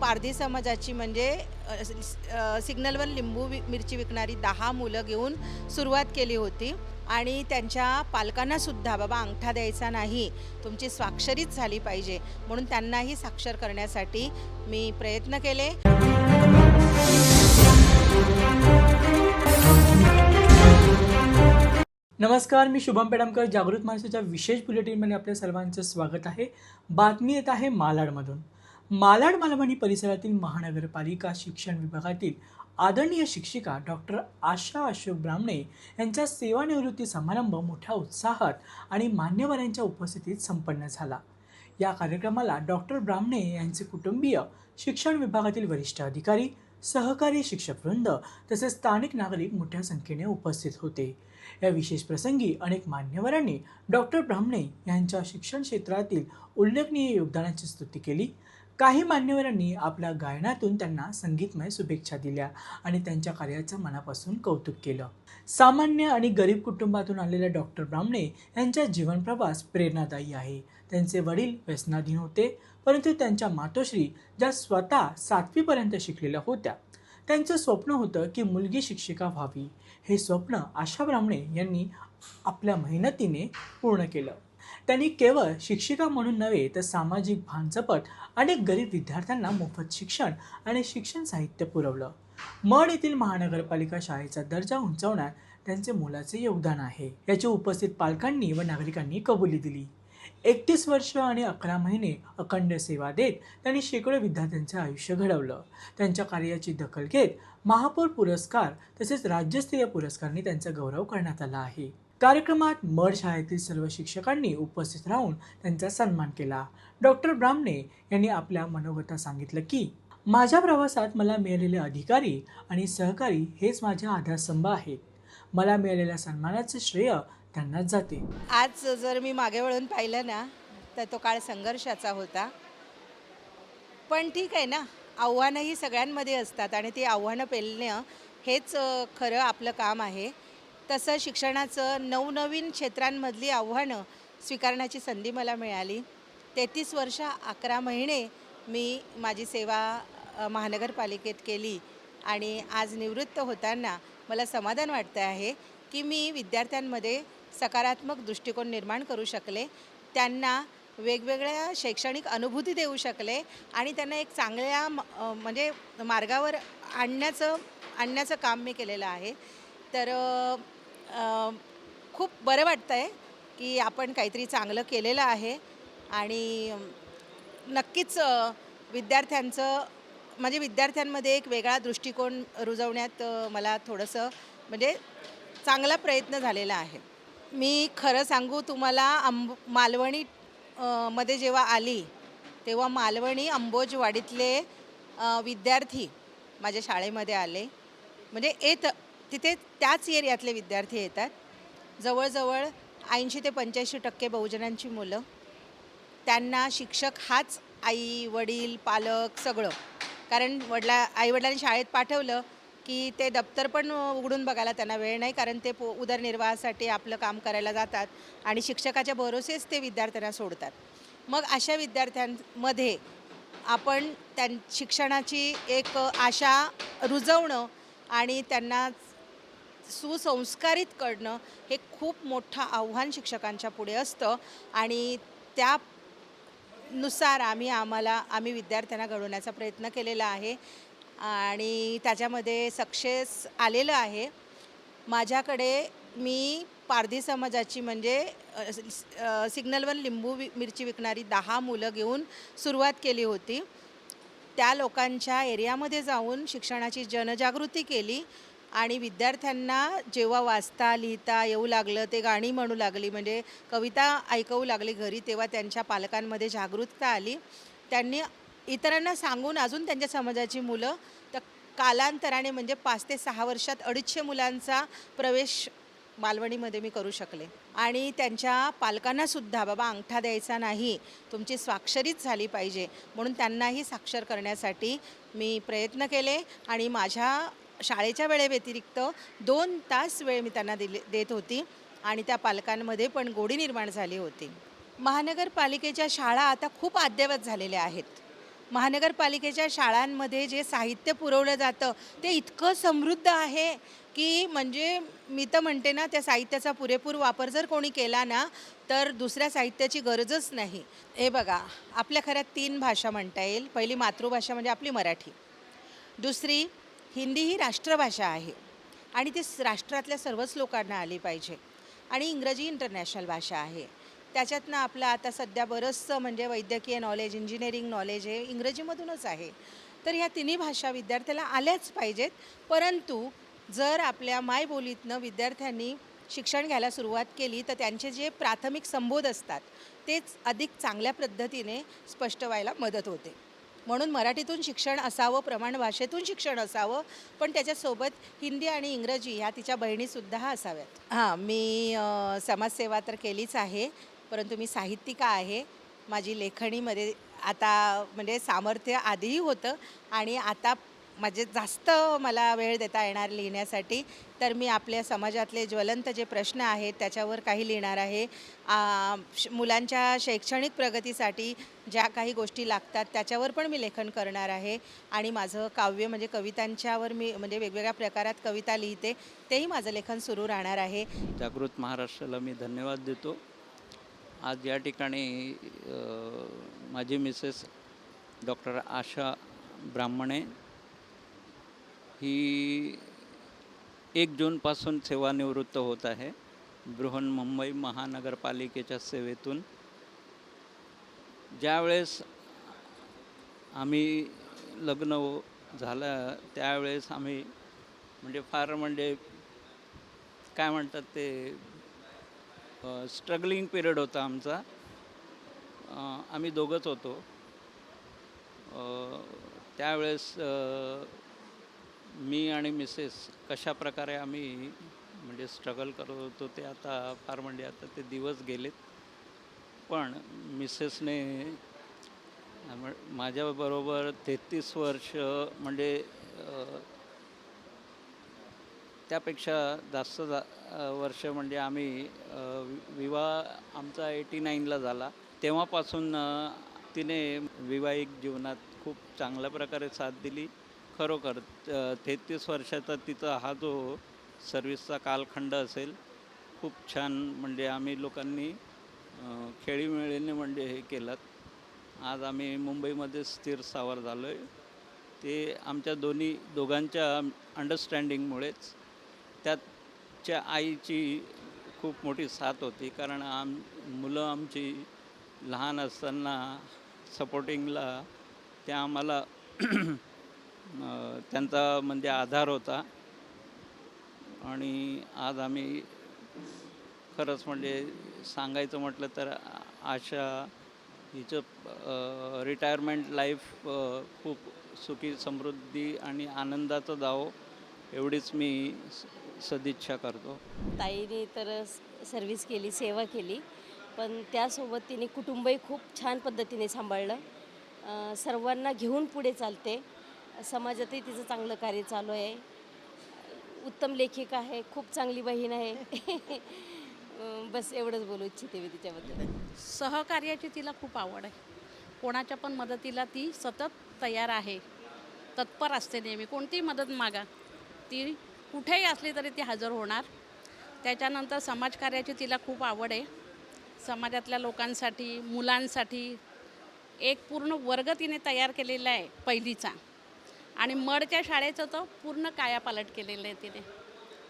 पारधी समाजाची म्हणजे सिग्नलवर लिंबू मिरची विकणारी दहा मुलं घेऊन सुरुवात केली होती. आणि त्यांच्या पालकांनासुद्धा बाबा अंगठा द्यायचा नाही. तुमची स्वाक्षरीच झाली पाहिजे. म्हणून त्यांनाही साक्षर करण्यासाठी मी प्रयत्न केले. नमस्कार मी शुभम पेडमकर. जागृत माणसाच्या विशेष बुलेटिनमध्ये आपल्या सर्वांचं स्वागत आहे. बातमी येत आहे मालाडमधून. मालाड मालवणी परिसरातील महानगरपालिका शिक्षण विभागातील आदरणीय शिक्षिका डॉक्टर आशा अशोक ब्राह्मणे यांचा सेवानिवृत्ती समारंभ मोठ्या उत्साहात आणि मान्यवरांच्या उपस्थितीत संपन्न झाला. या कार्यक्रमाला डॉक्टर ब्राह्मणे यांचे कुटुंबीय शिक्षण विभागातील वरिष्ठ अधिकारी सहकारी शिक्षकवृंद तसेच स्थानिक नागरिक मोठ्या संख्येने उपस्थित होते. या विशेष प्रसंगी अनेक मान्यवरांनी डॉक्टर ब्राह्मणे यांच्या शिक्षण क्षेत्रातील उल्लेखनीय योगदानाची स्तुती केली. काही मान्यवरांनी आपल्या गायनातून त्यांना संगीतमय शुभेच्छा दिल्या आणि त्यांच्या कार्याचं मनापासून कौतुक केलं. सामान्य आणि गरीब कुटुंबातून आलेल्या डॉक्टर ब्रामणे यांचा जीवनप्रवास प्रेरणादायी आहे. त्यांचे वडील व्यसनाधीन होते परंतु त्यांच्या मातोश्री ज्या स्वतः सातवीपर्यंत शिकलेल्या होत्या त्यांचं स्वप्न होतं की मुलगी शिक्षिका व्हावी. हे स्वप्न आशा ब्राह्मणे यांनी आपल्या मेहनतीने पूर्ण केलं. त्यांनी केवळ शिक्षिका म्हणून नव्हे तर सामाजिक भानचपट अनेक गरीब विद्यार्थ्यांना मोफत शिक्षण आणि शिक्षण साहित्य पुरवलं. मड येथील महानगरपालिका शाळेचा दर्जा उंचावण्यात त्यांचे मोलाचे योगदान आहे. याची उपस्थित पालकांनी व नागरिकांनी कबुली दिली. एकतीस वर्ष आणि अकरा महिने अखंड सेवा देत त्यांनी शेकडो विद्यार्थ्यांचे आयुष्य घडवलं. त्यांच्या कार्याची दखल घेत महापौर पुरस्कार तसेच राज्यस्तरीय पुरस्कारांनी त्यांचा गौरव करण्यात आला आहे. कार्यक्रमात मड शाळेतील सर्व शिक्षकांनी उपस्थित राहून त्यांचा सन्मान केला. डॉक्टर ब्राह्मणे यांनी आपल्या मनोगता सांगितलं की माझ्या प्रवासात मला मिळालेले अधिकारी आणि सहकारी हेच माझे आधारस्तंभ आहेत. मला मिळालेल्या सन्मानाचे श्रेय त्यांनाच जाते. आज जर मी मागे वळून पाहिलं ना तर तो काळ संघर्षाचा होता. पण ठीक आहे ना आव्हानंही सगळ्यांमध्ये असतात आणि ती आव्हानं पेलणं हेच खरं आपलं काम आहे. तसं शिक्षणाचं नवनवीन क्षेत्रांमधली आव्हानं स्वीकारण्याची संधी मला मिळाली. तेहतीस वर्ष अकरा महिने मी माझी सेवा महानगरपालिकेत केली आणि आज निवृत्त होताना मला समाधान वाटतं आहे की मी विद्यार्थ्यांमध्ये सकारात्मक दृष्टिकोन निर्माण करू शकले. त्यांना वेगवेगळ्या शैक्षणिक अनुभूती देऊ शकले आणि त्यांना एक चांगल्या म- म्हणजे मार्गावर आणण्याचं आणण्याचं काम मी केलेलं आहे. तर खूप बरं वाटतं आहे की आपण काहीतरी चांगलं केलेलं आहे आणि नक्कीच विद्यार्थ्यांचं म्हणजे विद्यार्थ्यांमध्ये एक वेगळा दृष्टिकोन रुजवण्यात मला थोडंसं म्हणजे चांगला प्रयत्न झालेला आहे. मी खरं सांगू तुम्हाला आंब मालवणी मध्ये जेव्हा आली तेव्हा मालवणी अंबोजवाडीतले विद्यार्थी माझ्या शाळेमध्ये आले. म्हणजे येत तिथे त्याच एरियातले विद्यार्थी येतात. जवळजवळ ऐंशी ते पंच्याऐंशी टक्के बहुजनांची मुलं. त्यांना शिक्षक हाच आई वडील पालक सगळं. कारण वडला आईवडिलांनी शाळेत पाठवलं की ते दप्तर पण उघडून बघायला त्यांना वेळ नाही कारण ते पो उदरनिर्वाहासाठी आपलं काम करायला जातात आणि शिक्षकाच्या भरोसेच ते विद्यार्थ्यांना सोडतात. मग अशा विद्यार्थ्यांमध्ये आपण त्यां शिक्षणाची एक आशा रुजवणं आणि त्यांना सुसंस्कारित करणं हे खूप मोठं आव्हान शिक्षकांच्या पुढे असतं. आणि त्या नुसार आम्ही आम्हाला आम्ही विद्यार्थ्यांना घडवण्याचा प्रयत्न केलेला आहे. आणि त्याच्यामध्ये सक्सेस आलेलं आहे. माझ्याकडे मी पारधी समाजाची म्हणजे सिग्नलवर लिंबू वि मिरची विकणारी दहा मुलं घेऊन सुरुवात केली होती. त्या लोकांच्या एरियामध्ये जाऊन शिक्षणाची जनजागृती केली. आणि विद्यार्थ्यांना जेव्हा वाचता लिहिता येऊ लागलं ते गाणी म्हणू लागली म्हणजे कविता ऐकवू लागली घरी तेव्हा त्यांच्या पालकांमध्ये जागरूकता आली. त्यांनी इतरांना सांगून अजून त्यांच्या समाजाची मुलं तर कालांतराने म्हणजे पाच ते सहा वर्षात अडीचशे मुलांचा प्रवेश मालवणीमध्ये मी करू शकले. आणि त्यांच्या पालकांनासुद्धा बाबा अंगठा द्यायचा नाही तुमची स्वाक्षरीच झाली पाहिजे. म्हणून त्यांनाही साक्षर करण्यासाठी मी प्रयत्न केले आणि माझ्या शाळेच्या वेळेव्यतिरिक्त दोन तास वेळ मी त्यांना दिले देत होती आणि त्या पालकांमध्ये पण गोडी निर्माण झाली होती. महानगरपालिकेच्या शाळा आता खूप अद्ययावत झालेल्या आहेत. महानगरपालिकेच्या शाळांमध्ये जे साहित्य पुरवलं जातं ते इतकं समृद्ध आहे की म्हणजे मी तर म्हणते ना त्या साहित्याचा पुरेपूर वापर जर कोणी केला ना तर दुसऱ्या साहित्याची गरजच नाही. हे बघा आपल्या खऱ्यात तीन भाषा म्हणता येईल. पहिली मातृभाषा म्हणजे आपली मराठी. दुसरी हिंदी ही राष्ट्रभाषा आहे. आणि ती राष्ट्रातल्या सर्वच लोकांना आली पाहिजे. आणि इंग्रजी इंटरनॅशनल भाषा आहे. त्याच्यातनं आपलं आता सध्या बरंचसं म्हणजे वैद्यकीय नॉलेज इंजिनिअरिंग नॉलेज हे इंग्रजीमधूनच आहे. तर ह्या तिन्ही भाषा विद्यार्थ्याला आल्याच पाहिजेत. परंतु जर आपल्या मायबोलीतनं विद्यार्थ्यांनी शिक्षण घ्यायला सुरुवात केली तर त्यांचे जे प्राथमिक संबोध असतात तेच अधिक चांगल्या पद्धतीने स्पष्ट व्हायला मदत होते. म्हणून मराठीतून शिक्षण असावं प्रमाण भाषेतून शिक्षण असावं पण त्याच्यासोबत हिंदी आणि इंग्रजी ह्या तिच्या बहिणीसुद्धा असाव्यात. हां मी समाजसेवा तर केलीच आहे परंतु मी साहित्यिका आहे. माझी लेखणीमध्ये आता म्हणजे सामर्थ्य आधीही होतं आणि आता म्हणजे जास्त मला वेळ देता येणार लिहिण्यासाठी तर मी आपल्या समाजातले ज्वलंत जे प्रश्न आहेत त्याच्यावर काही लिहिणार आहे. श- मुलांच्या शैक्षणिक प्रगतीसाठी ज्या काही गोष्टी लागतात त्याच्यावर पण मी लेखन करणार आहे. आणि माझं काव्य म्हणजे कवितांच्यावर मी म्हणजे वेगवेगळ्या प्रकारात कविता लिहिते तेही माझं लेखन सुरू राहणार आहे. जागृत महाराष्ट्राला मी धन्यवाद देतो. आज या ठिकाणी माझी मिसेस डॉक्टर आशा ब्राह्मणे ही एक जूनपासून सेवानिवृत्त होत आहे. बृहन्मुंबई महानगरपालिकेच्या सेवेतून. ज्यावेळेस आम्ही लग्न झालं त्यावेळेस आम्ही म्हणजे फार म्हणजे काय म्हणतात ते स्ट्रगलिंग पिरियड होता आमचा. आम्ही दोघंच होतो. त्यावेळेस मी आणि मिसेस कशा प्रकारे आम्ही म्हणजे स्ट्रगल करत होतो ते आता फार म्हणजे आता ते दिवस गेलेत. पण मिसेसने माझ्याबरोबर तेहतीस वर्ष म्हणजे त्यापेक्षा जास्त जा वर्ष म्हणजे आम्ही विवाह आमचा एटी नाईनला झाला. तेव्हापासून तिने विवाहिक जीवनात खूप चांगल्या प्रकारे साथ दिली. खरोखर तेहतीस वर्षाचा तिचा हा जो सर्विसचा कालखंड असेल खूप छान म्हणजे आम्ही लोकांनी खेळीमेळीने म्हणजे हे केलं आज आम्ही मुंबईमध्ये स्थिर सावर झालो आहे ते आमच्या दोन्ही दोघांच्या अंडरस्टँडिंगमुळेच त्याच्या आईची खूप मोठी साथ होती. कारण आम मुलं आमची लहान असताना सपोर्टिंगला त्या आम्हाला त्यांचा म्हणजे आधार होता. आणि आज आम्ही खरंच म्हणजे सांगायचं म्हटलं तर आशा हिचं रिटायरमेंट लाईफ खूप सुखी समृद्धी आणि आनंदाचं जावो एवढीच मी स- सदिच्छा करतो. ताईने तर सर्व्हिस केली सेवा केली. पण त्यासोबत तिने कुटुंबही खूप छान पद्धतीने सांभाळलं. सर्वांना घेऊन पुढे चालते. समाजातही तिचं चांगलं कार्य चालू आहे. उत्तम लेखिका आहे खूप चांगली बहीण आहे. बस एवढंच बोलू इच्छिते मी तिच्याबद्दल. सहकार्याची तिला खूप आवड आहे. कोणाच्या पण मदतीला ती सतत तयार आहे. तत्पर असते नेहमी. कोणतीही मदत मागा ती कुठेही असली तरी ती हजर होणार. त्याच्यानंतर समाजकार्याची तिला खूप आवड आहे. समाजातल्या लोकांसाठी मुलांसाठी एक पूर्ण वर्ग तिने तयार केलेला आहे पहिलीचा. आणि मडच्या शाळेचं तर पूर्ण कायापालट केलेलं आहे तिने.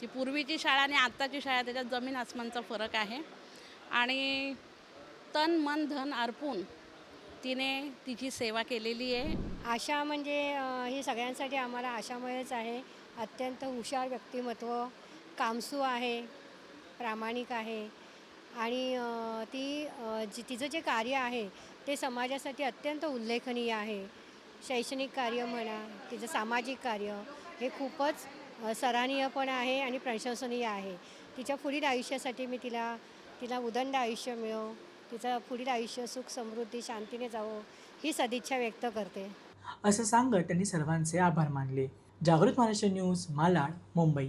ती पूर्वीची शाळा आणि आत्ताची शाळा त्याच्यात जमीन आसमानचा फरक आहे. आणि तन मन धन अर्पून तिने तिची सेवा केलेली आहे. आशा म्हणजे ही सगळ्यांसाठी आम्हाला आशामयच आहे. अत्यंत हुशार व्यक्तिमत्व कामसू आहे प्रामाणिक आहे. आणि ती जी तिचं जे कार्य आहे ते समाजासाठी अत्यंत उल्लेखनीय आहे. शैक्षणिक कार्य म्हणा तिचं सामाजिक कार्य हे खूपच सराहनीय पण आहे आणि प्रशंसनीय आहे. तिच्या पुढील आयुष्यासाठी मी तिला तिला उदंड आयुष्य मिळो तिचं पुढील आयुष्य सुख समृद्धी शांतीने जावो ही सदिच्छा व्यक्त करते. असं सांगत त्यांनी सर्वांचे आभार मानले. जागृत महाराष्ट्र न्यूज मालाड मुंबई.